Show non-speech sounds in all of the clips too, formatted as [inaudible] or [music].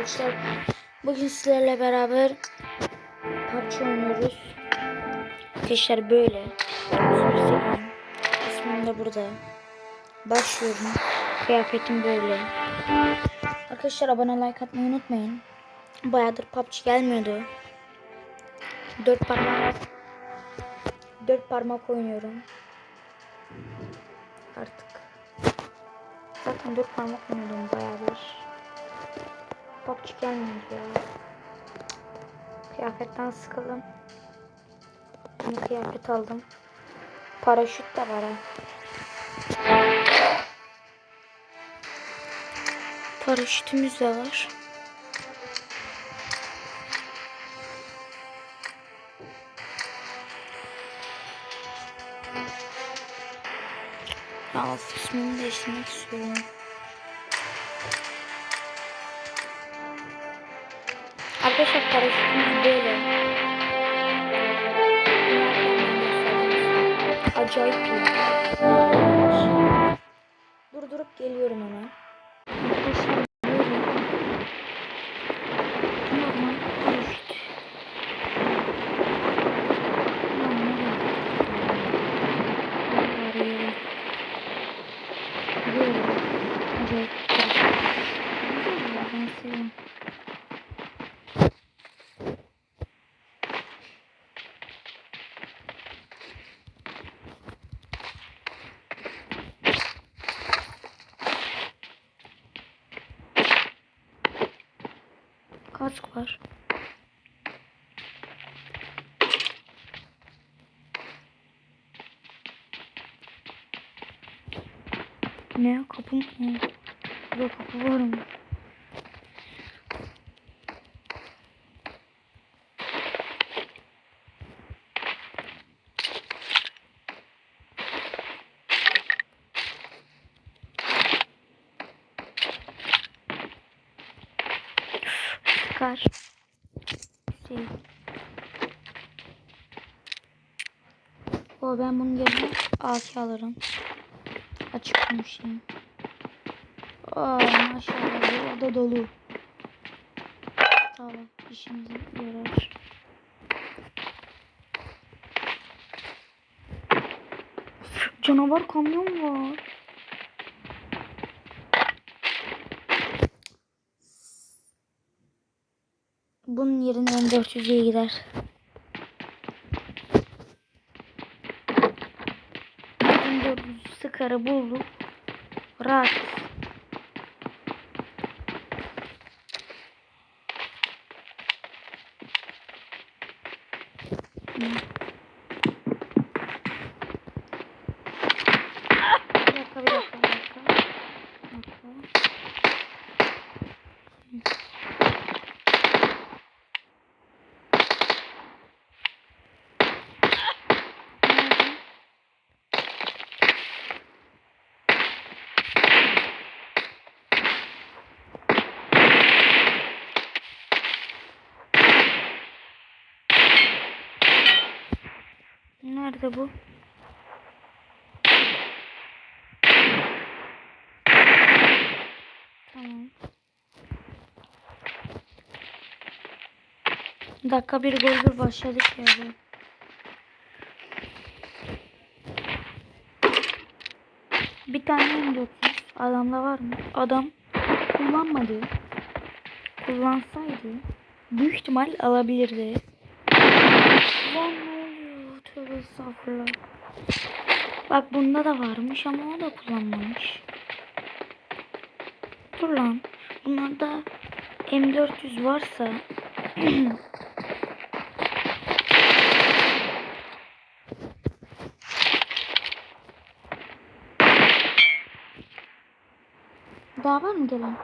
arkadaşlar. Bugün sizlerle beraber PUBG oynuyoruz. Arkadaşlar böyle. İsmim de burada. Başlıyorum. Kıyafetim böyle. Arkadaşlar abone like atmayı unutmayın. Bayağıdır PUBG gelmiyordu. Dört parmak dört parmak oynuyorum. Artık. Zaten dört parmak oynuyordum bayağıdır. PUBG gelmiyor ya. Kıyafetten sıkıldım. Yeni kıyafet aldım. Paraşüt de var ha. Paraşütümüz de var. Of, ismini değiştirmek istiyorum. Paraşütümüz böyle. Acayip iyi. Var. Ne kapı mı? Burada kapı var mı? O ben bunun yerine AK alırım. Açık konuşayım. Aa maşallah orada dolu. Tamam işimize yarar. Canavar kamyon var. Bunun yerine M400'e gider. M400 sıkarı bulduk. Rahat. Bir dakika, bir dakika, bir dakika. Bir dakika. Nerede? Nerede bu? Tamam. Dakika bir gol bir başladık ya. bu. Bir tane M400 adamda var mı? Adam kullanmadı. Kullansaydı büyük ihtimal alabilirdi. Lan ne oluyor? Tövbe estağfurullah. Bak bunda da varmış ama o da kullanmamış. Dur lan. Bunlarda M400 varsa [clears throat] Daha var mı gelen?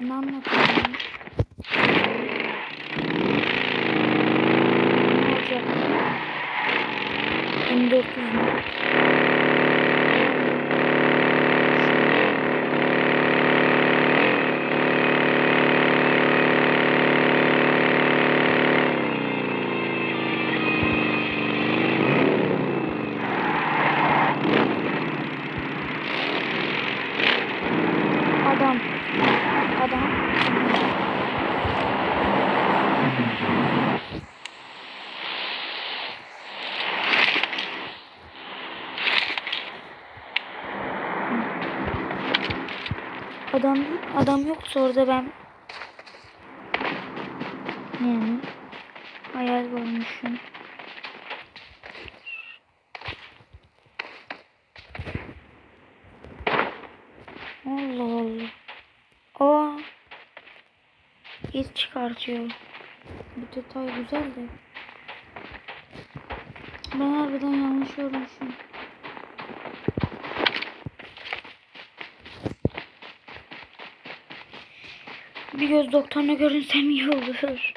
Ne anlatıyorsun? Ne olacak? M400 Adam adam yoksa orada ben yani hayal görmüşüm. Allah Allah. Aa. İz çıkartıyor. Bu detay güzel de. Ben harbiden yanlış görmüşüm. Bir göz doktoruna görünsem iyi olur.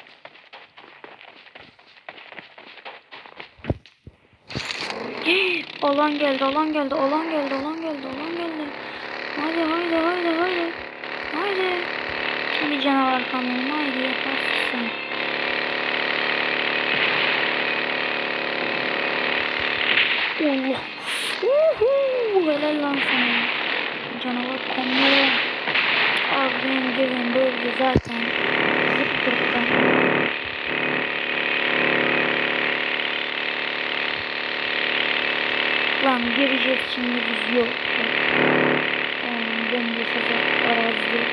Alan geldi, alan geldi, alan geldi, alan geldi, alan geldi. Haydi, haydi, haydi, haydi. Haydi. Hadi canavar kamyonum, haydi yaparsın. Allah. Uhu, helal lan sana. Canavar kamyon. Abim gelin bölge zaten. Zıpkırttan. Lan gireceğiz şimdi biz yok. Aman bomboş azap arazide.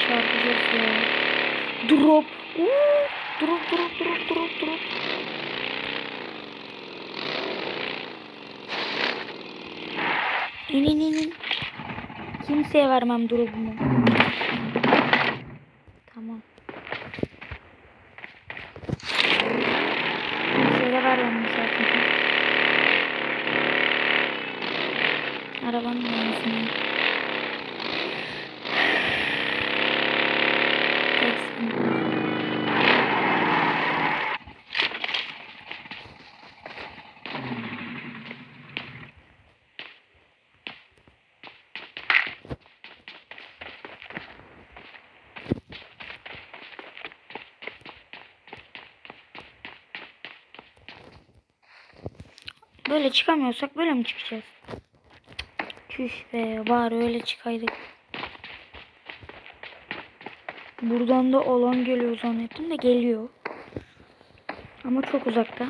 Çarpacağız ya. Drop. Uuu. Drop drop drop drop drop. İn in in. Kimseye vermem drop'umu. Tamam. Kimseye vermem zaten. Arabanın benzini. Tek sıkıntı. Böyle çıkamıyorsak böyle mi çıkacağız? Çüş be bari öyle çıkaydık. Buradan da alan geliyor zannettim de geliyor. Ama çok uzakta.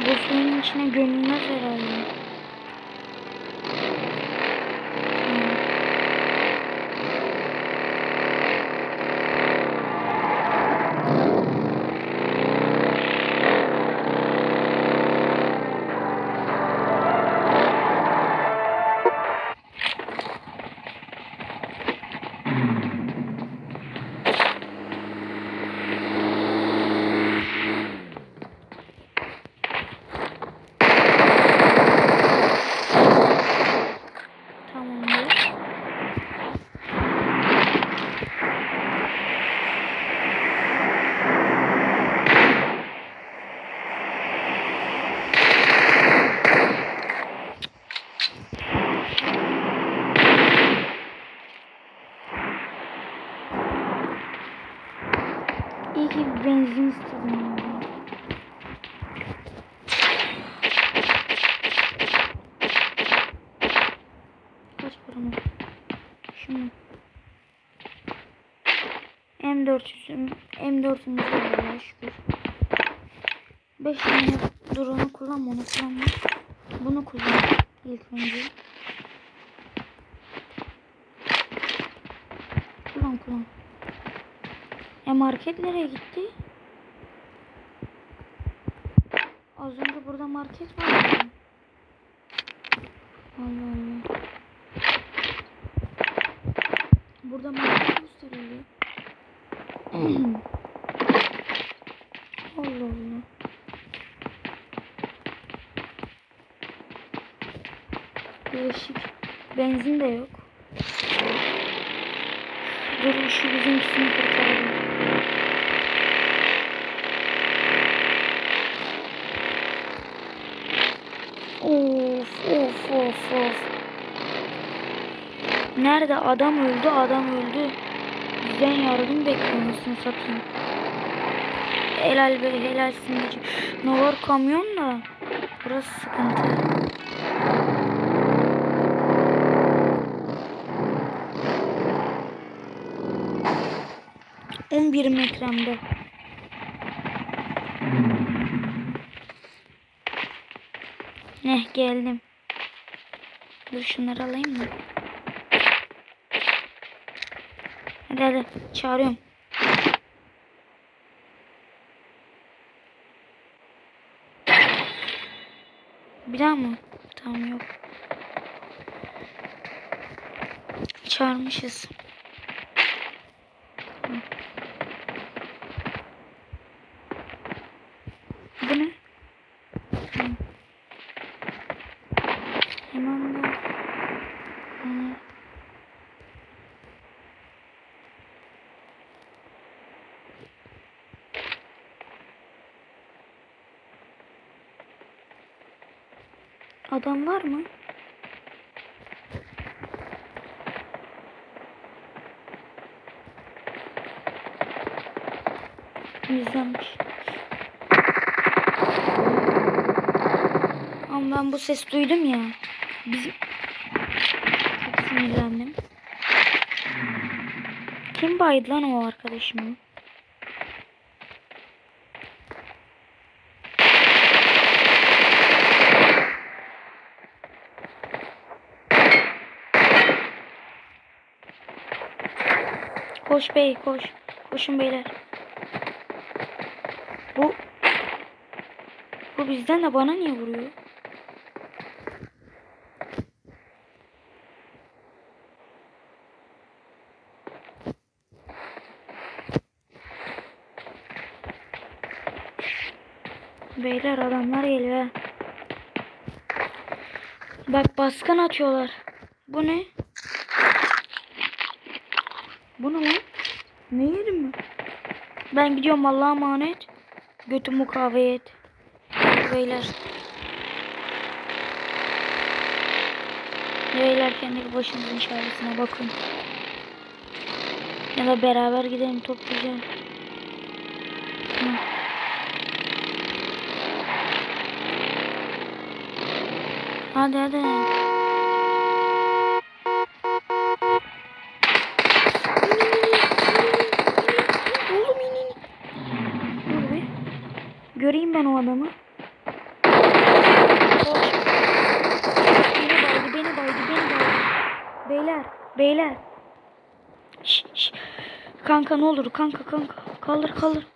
Bu suyun içine gömülmez herhalde. Tamam. Tamamdır. İyi ki bir benzin istedim. ya. Mı? Şunu. M400'üm M4'ümüz var şükür. 5 tane drone'u kullanma onu kullanma. Bunu kullan ilk önce. Kullan kullan. E market nereye gitti? Az önce burada market vardı. Allah Allah. Burada market gösteriyor. Allah Allah. Değişik. Benzin de yok. Dur şu bizimkisini kurtaralım. Of of of of. Nerede adam öldü adam öldü. Bizden yardım bekliyorsun satayım. Helal be helalsin. Ne var kamyon da. Burası sıkıntı. 11 metremde. Neh geldim. Dur şunları alayım mı? Hadi hadi çağırıyorum. Bir daha mı? Tamam yok. Çağırmışız. Hı. Bu ne? Hı. Hemen de. Hı. Adam var mı? Yüzlenmiş. Ama ben bu ses duydum ya. Bizim... Çok sinirlendim. Kim baydı lan o arkadaşımı? Koş bey koş. Koşun beyler. Bu bu bizden de bana niye vuruyor? Beyler adamlar geliyor. Bak baskın atıyorlar. Bu ne? Bu ne? Ne yerim mi? Ben gidiyorum Allah'a emanet. Götümü kahveye et. Beyler. Beyler kendi başımızın çaresine bakın. Ya da beraber gidelim toplayacağım. Hadi hadi. Ben o adamı. Koş. Beni baydı, beni baydı, beni baydı. Beyler, beyler. Şş, şş. Kanka ne olur, kanka kanka. Kaldır kaldır.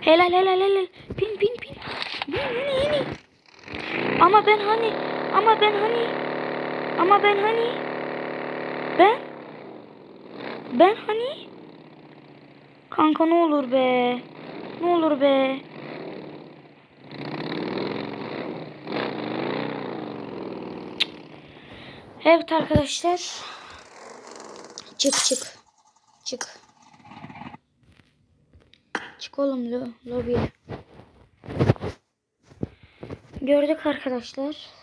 Helal helal helal. Bin bin bin. Bin hani hani. Ama ben hani. Ama ben hani. Ama ben hani. Ben. Ben hani. Kanka ne olur be. Ne olur be. Evet arkadaşlar. Çık çık. Çık. Çık oğlum lo lobiye. Gördük arkadaşlar.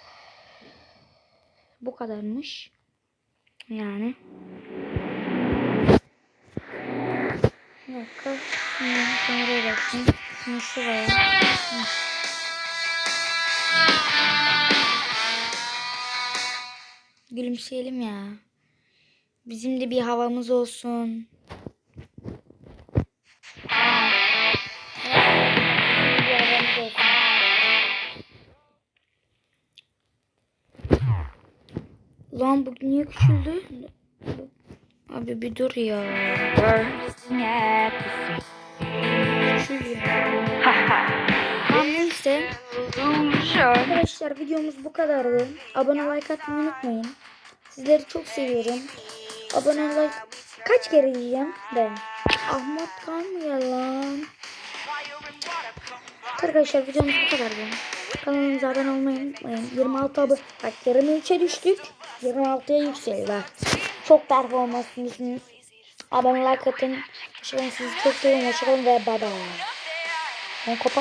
Bu kadarmış. Yani. Bir dakika. Şimdi kameraya bakayım. Şimdi şuraya. Gülümseyelim ya. Bizim de bir havamız olsun. Lan bu niye küçüldü? Abi bir dur ya. Küçül ya. Neyse. Arkadaşlar videomuz bu kadardı. Abone like atmayı unutmayın. Sizleri çok seviyorum. Abone like kaç kere diyeceğim ben. Ahmet kan ya lan? Arkadaşlar videomuz bu kadardı. Kanalımıza abone olmayı unutmayın. 26 abone. Bak 23'e düştük. 26'ya yükseldi. Çok performanslısınız. Abone like atın. Hoşçakalın sizi çok seviyorum. Hoşçakalın ve bye bye. Ben kapat.